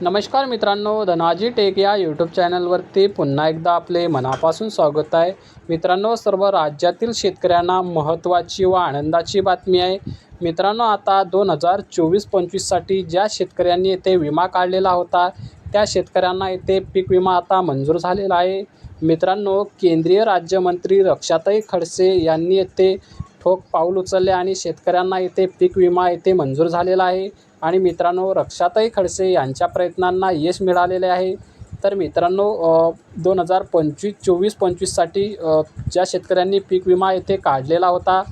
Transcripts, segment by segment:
नमस्कार मित्रांनो धनाजी टेक या यूट्यूब चॅनलवरती पुन्हा एकदा आपले मनापासून स्वागत आहे. मित्रांनो सर्व राज्यातील शेतकऱ्यांना महत्त्वाची व आनंदाची बातमी आहे. मित्रांनो आता दोन हजार चोवीस पंचवीससाठी ज्या शेतकऱ्यांनी येथे विमा काढलेला होता त्या शेतकऱ्यांना येथे पीक विमा आता मंजूर झालेला आहे. मित्रांनो केंद्रीय राज्यमंत्री रक्षाताई खडसे यांनी येथे ठोक पाऊल उचलले आणि शेतकऱ्यांना येथे पीक विमा येथे मंजूर झालेला आहे. आणि मित्रांनो रक्षाताई खडसे यांच्या प्रयत्नांना यश मिळालेले आहे. तर मित्रांनो दोन हजार पंचवीस चोवीस पंचवीससाठी ज्या शेतकऱ्यांनी पीक विमा येथे काढलेला होता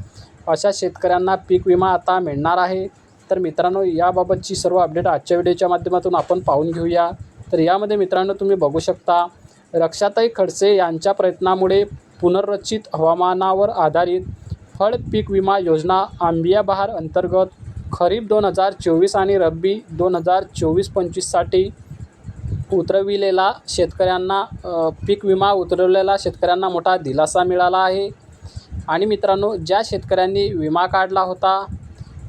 अशा शेतकऱ्यांना पीक विमा आता मिळणार आहे. तर मित्रांनो याबाबतची सर्व अपडेट आजच्या व्हिडिओच्या माध्यमातून आपण पाहून घेऊया. तर यामध्ये मित्रांनो तुम्ही बघू शकता रक्षाताई खडसे यांच्या प्रयत्नामुळे पुनर्रचित हवामानावर आधारित फळ पीक विमा योजना आंबिया बहार अंतर्गत खरीप दोन हजार चोवीस आणि रब्बी दोन हजार चोवीस पंचवीससाठी उतरविलेला शेतकऱ्यांना पीक विमा उतरवलेला शेतकऱ्यांना मोठा दिलासा मिळाला आहे. आणि मित्रांनो ज्या शेतकऱ्यांनी विमा काढला होता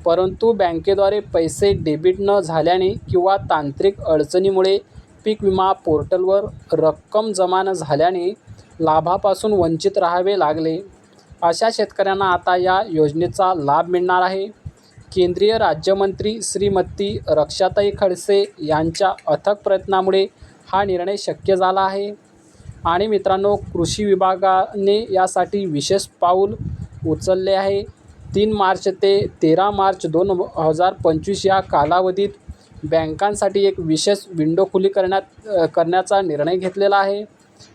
परंतु बँकेद्वारे पैसे डेबिट न झाल्याने किंवा तांत्रिक अडचणीमुळे पीक विमा पोर्टलवर रक्कम जमा न झाल्याने लाभापासून वंचित राहावे लागले. अशा शेतकऱ्यांना आता या योजनेचा लाभ मिळणार आहे. केंद्रीय राज्यमंत्री श्रीमती रक्षाताई खडसे यांच्या अथक प्रयत्नामुळे हा निर्णय शक्य झाला आहे. आणि मित्रांनो कृषी विभागाने यासाठी विशेष पाऊल उचलले आहे. तीन मार्च ते तेरा मार्च दोन हजार पंचवीस या कालावधीत बँकांसाठी एक विशेष विंडो खुली करण्यात करण्याचा निर्णय घेतलेला आहे.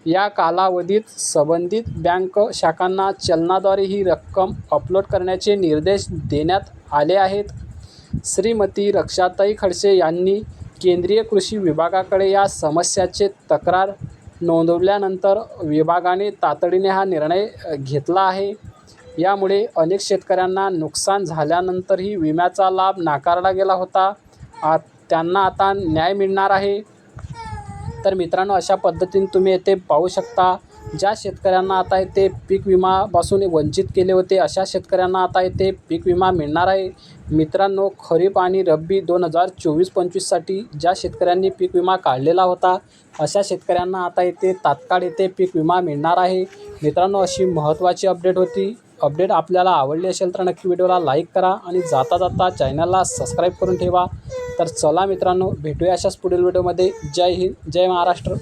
या कालावधीत संबंधित बँक शाखांना चलनाद्वारे ही रक्कम अपलोड करण्याचे निर्देश देण्यात आले आहेत. श्रीमती रक्षाताई खडसे यांनी केंद्रीय कृषी विभागाकडे या समस्याचे तक्रार नोंदवल्यानंतर विभागाने तातडीने हा निर्णय घेतला आहे. यामुळे अनेक शेतकऱ्यांना नुकसान झाल्यानंतरही विम्याचा लाभ नाकारला गेला होता. आ त्यांना आता न्याय मिळणार आहे. तर मित्रांनो अशा पद्धतीने तुम्ही येथे पाहू शकता. ज्या शेतकऱ्यांना आता येते पीक विमापासून वंचित केले होते अशा शेतकऱ्यांना आता येते पीक विमा मिळणार आहे. मित्रांनो खरीप आणि रब्बी दोन हजार चोवीस पंचवीससाठी ज्या शेतकऱ्यांनी पीक विमा काढलेला होता अशा शेतकऱ्यांना आता येथे तात्काळ येथे पीक विमा मिळणार आहे. मित्रांनो अशी महत्त्वाची अपडेट होती. अपडेट आपल्याला आवडली असेल तर नक्की व्हिडिओला लाईक करा आणि जाता जाता चॅनलला सबस्क्राईब करून ठेवा. तर चला मित्रांनो भेटूया अशाच पुढील व्हिडिओमध्ये. जय हिंद जय महाराष्ट्र.